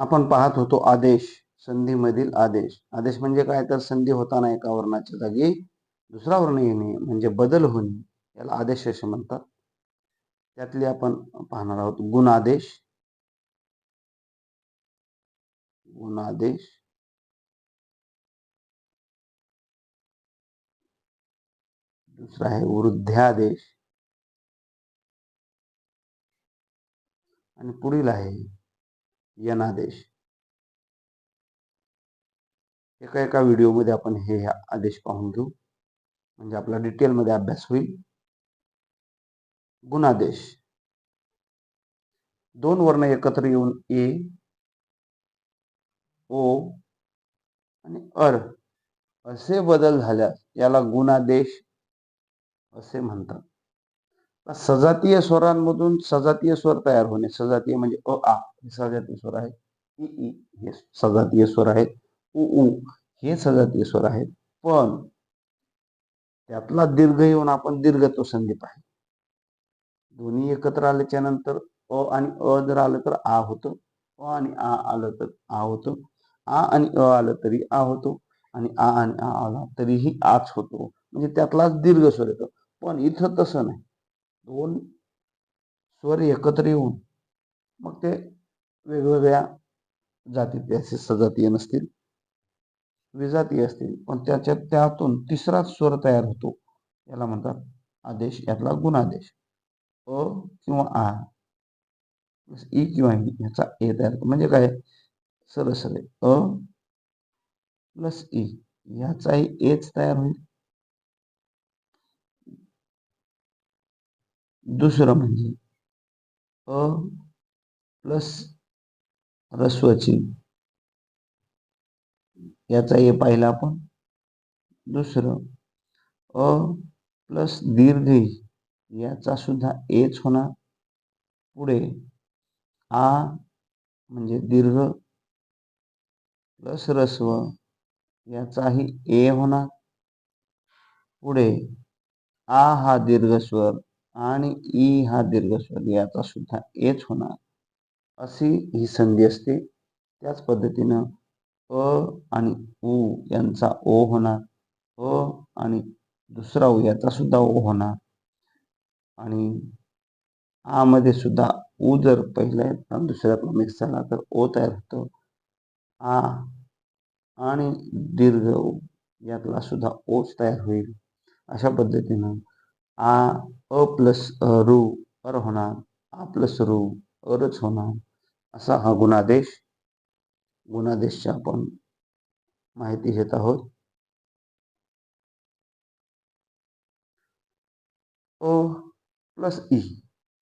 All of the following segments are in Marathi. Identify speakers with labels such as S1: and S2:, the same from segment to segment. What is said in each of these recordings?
S1: आपण पाहत होतो आदेश संधीमधील आदेश. आदेश म्हणजे काय? तर संधी होताना एका वर्णाच्या जागी दुसरा वर्ण येणे म्हणजे बदल होणे. याला आदेश असे म्हणतात. त्यातले आपण पाहणार आहोत गुणादेश. गुणादेश. दुसरा आहे वृद्ध्यादेश. आणि पुढील आहे यनादेश एका एका व्हिडिओमध्ये आपण हे आदेश पाहून घेऊ. म्हणजे आपला डिटेलमध्ये अभ्यास होईल. गुणादेश दोन वर्ण एकत्र येऊन ए ओ आणि अर असे बदल झाल्यास याला गुणादेश असे म्हणतात. सजातीय स्वरांमधून सजातीय स्वर तयार होणे सजातीय म्हणजे अ आ. सजातीय स्वर आहे ई ई हे सजातीय स्वर आहेत. उ उ हे सजातीय स्वर आहेत. पण त्यातला दीर्घ येऊन आपण दीर्घत्व संधी पाहिजे दोन्ही एकत्र आल्याच्यानंतर अ आणि अ जर आलं तर आ होतं. अ आणि आ आलं तर आ होतं. आ आणि अ आलं तरी आ होतो. आणि आ आणि आ आला तरीही आच होतो. म्हणजे त्यातलाच दीर्घ स्वर येतो. पण इथं तसं नाही. दोन स्वर एकत्र येऊन मग ते वेगवेगळ्या जातीचे असे सजातीय नसतील विजातीय असतील पण त्याच्यात त्यातून तिसरा स्वर तयार होतो. याला म्हणतात आदेश यातला गुणादेश. अ किंवा आ. ई किंवा ई ह्याचा ए तयार होतो. म्हणजे काय? सरळ सरळ अ प्लस ई. ह्याचाही एच तयार होईल. दुसरं म्हणजे अ प्लस रस्वची याचा ए पाहिला आपण. दुसरं अ प्लस दीर्घ याचा सुद्धा एच होणार. पुढे आ म्हणजे दीर्घ प्लस रस्व याचाही ए होणार. पुढे आ हा दीर्घ स्वर आणि ई हा दीर्घस्वर याचा सुद्धा एच होणार. अशी ही संधी असते. त्याच पद्धतीनं अ आणि उ यांचा ओ होणार. अ आणि दुसरा उ याचा सुद्धा ओ होणार. आणि आमध्ये सुद्धा उ जर पहिल्या दुसऱ्यात मिक्स झाला तर ओ तयार होतो. आ आणि दीर्घ यातला सुद्धा ओच तयार होईल. अशा पद्धतीनं आ अ प्लस रू अर होणार. आ प्लस रू अरच होणार. असा हा गुणादेश गुणादेशची आपण माहिती घेत आहोत. ओ प्लस ई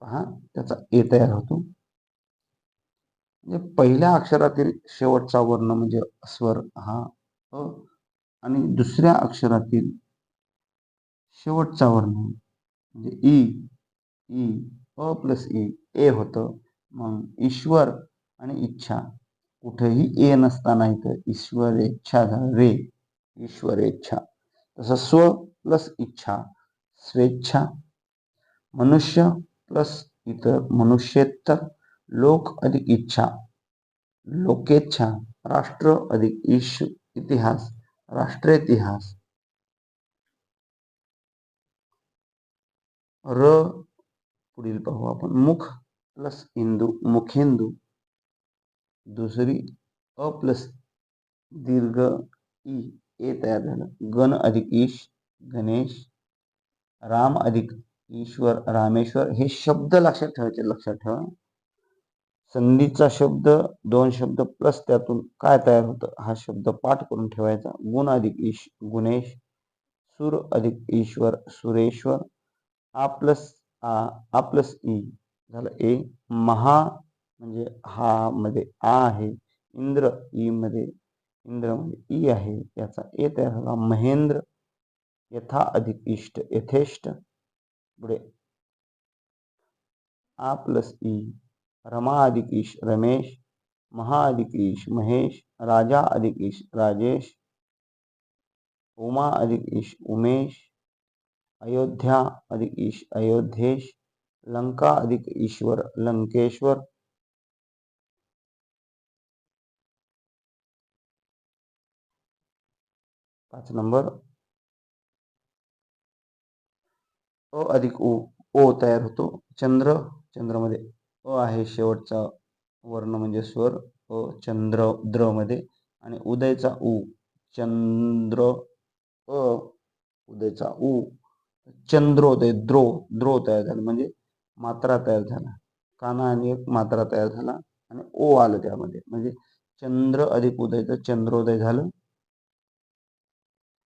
S1: पहा त्याचा ए तयार होतो. म्हणजे पहिल्या अक्षरातील शेवटचा वर्ण म्हणजे स्वर हा अ आणि दुसऱ्या अक्षरातील शेवटचा वर्ण म्हणजे ई ई अ प्लस ई ए होतं. मग ईश्वर आणि इच्छा कुठेही ए नसताना इथं ईश्वर इच्छा रे ईश्वर इच्छा तसं स्व प्लस इच्छा स्वेच्छा. मनुष्य प्लस इतर मनुष्येतर लोक अधिक इच्छा. लोकेच्छा राष्ट्र अधिक ईश इतिहास राष्ट्र इतिहास र पुढील पाहू आपण. मुख प्लस इंदू मुखेंदू दुसरी अ प्लस दीर्घ ई ए तयार झालं. गण अधिक ईश गणेश राम अधिक ईश्वर रामेश्वर हे शब्द लक्षात ठेवायचे लक्षात ठेवा. संधीचा शब्द दोन शब्द प्लस त्यातून काय तयार होतं हा शब्द पाठ करून ठेवायचा. गुण अधिक ईश गुणेश सुर अधिक ईश्वर सुरेश्वर आ प्लस आ आ प्लस ई. ए महा म्हणजे हा मध्ये आ आहे. इंद्र ई मध्ये, इंद्र म्हणजे ई आहे. याचा ए तयार झाला महेंद्र. यथा अधिक इष्ट, यथेष्ट. पुढे. आ प्लस ई. रमा अधिक ईश, रमेश. महा अधिक ईश, महेश. राजा अधिक ईश, राजेश. उमा अधिक ईश, उमेश. अयोध्या अधिक ईश, अयोध्येश. लंका अधिक ईश्वर लंकेश्वर. पाच नंबर. अ अधिक ओ ओ तयार होतो. चंद्र चंद्रमध्ये अ आहे शेवटचा वर्ण म्हणजे स्वर. अ चंद्र द्रमध्ये आणि उदयचा उ चंद्र अ उदयचा उ. चंद्रोदय द्रो द्रो तयार झाला. म्हणजे मात्रा तयार झाला. काना आणि एक मात्रा तयार झाला आणि ओ आलं त्यामध्ये. म्हणजे चंद्र अधिक उदयचं चंद्रोदय झालं.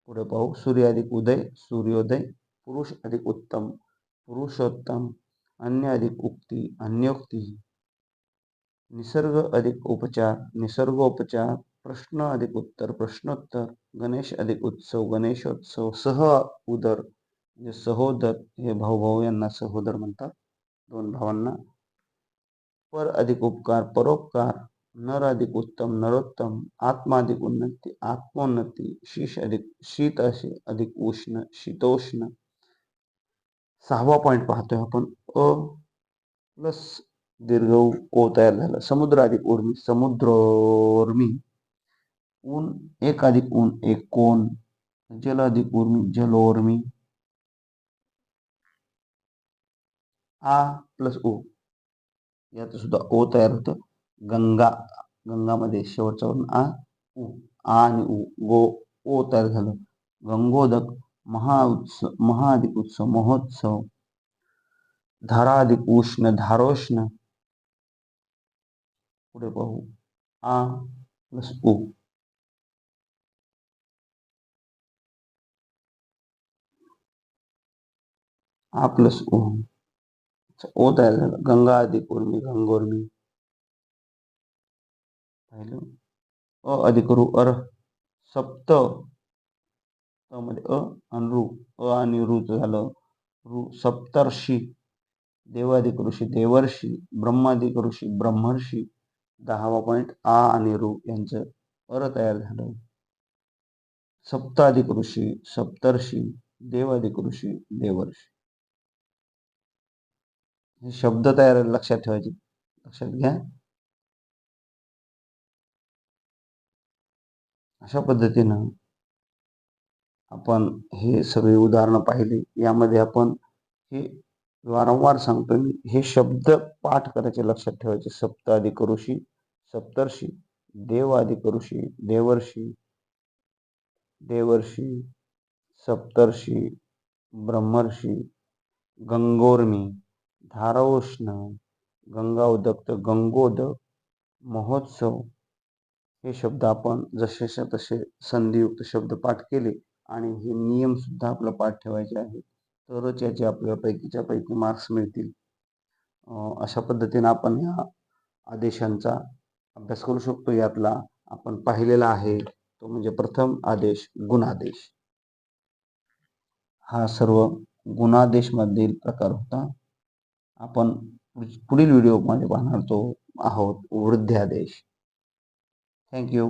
S1: पुढे पाहू. सूर्य अधिक उदय सूर्योदय पुरुष अधिक उत्तम पुरुषोत्तम अन्य अधिक उक्ती अन्योक्ती. निसर्ग अधिक उपचार निसर्गोपचार प्रश्न अधिक उत्तर प्रश्नोत्तर गणेश अधिक उत्सव गणेशोत्सव सह उदर म्हणजे सहोदर हे भाऊभाऊ यांना सहोदर म्हणतात. दोन भावांना. पर अधिक उपकार परोपकार नर अधिक उत्तम नरोत्तम आत्मा अधिक उन्नती आत्मोन्नती शीश अधिक शीत असे अधिक उष्ण शीतोष्ण. सहावा पॉईंट पाहतोय आपण. अ प्लस दीर्घ ओ तयार झाला. समुद्र अधिक उर्मी समुद्रोर्मी. ऊन एक अधिक ऊन एक कोण जल अधिक उर्मी जलोर्मी. आ प्लस ओ यात सुद्धा ओ तयार होतं. गंगा गंगामध्ये शेवटचा वरून आ उ. आ आणि उ. गो ओ तयार झालं. गंगोदक महाउत्सव महाधिक उत्सव महोत्सव. धाराधिक उष्ण धारोष्ण. पुढे पाहू. आ प्लस उ आ प्लस ओ ओ तयार झालं गंगा अधिक उर्मी गंगोर्मी। पाहिलं? अ अधिक रु अर सप्त मध्ये अ आणि रु अ आणि रूच झालं. रु सप्तर्षी देवाधिक ऋषी देवर्षी ब्रह्माधिक ऋषी ब्रह्मर्षी दहावा पॉईंट आ आणि रु यांचं अर तयार झालं. सप्ताधिक ऋषी सप्तर्षी देवाधिक ऋषी देवर्षी. हे शब्द तयार लक्षात ठेवायचे. लक्षात घ्या. अशा पद्धतीनं आपण हे सगळे उदाहरणं पाहिली. यामध्ये आपण हे वारंवार सांगतो मी. हे शब्द पाठ करायचे लक्षात ठेवायचे. सप्त अधिक सप्तर्षी देव अधिक देवर्षी देवर्षी सप्तर्षी ब्रह्मर्षी गंगोर्मी. धारोष्ण गंगा उदक गंगोदक महोत्सव हे शब्द आपण जसेच्या तसे संधियुक्त शब्द पाठ केले आणि हे नियम सुद्धा आपलं पाठ ठेवायचे आहे तरच याचे आपल्याला पैकीच्या पैकी मार्क्स मिळतील. अशा पद्धतीने आपण ह्या आदेशांचा अभ्यास करू शकतो. यातला आपण पाहिलेला आहे तो म्हणजे प्रथम आदेश गुणादेश. हा सर्व गुणादेशमधील प्रकार होता. आपण पुढील व्हिडिओमध्ये पाहणार तो आहोत वृद्ध्यादेश. थँक्यू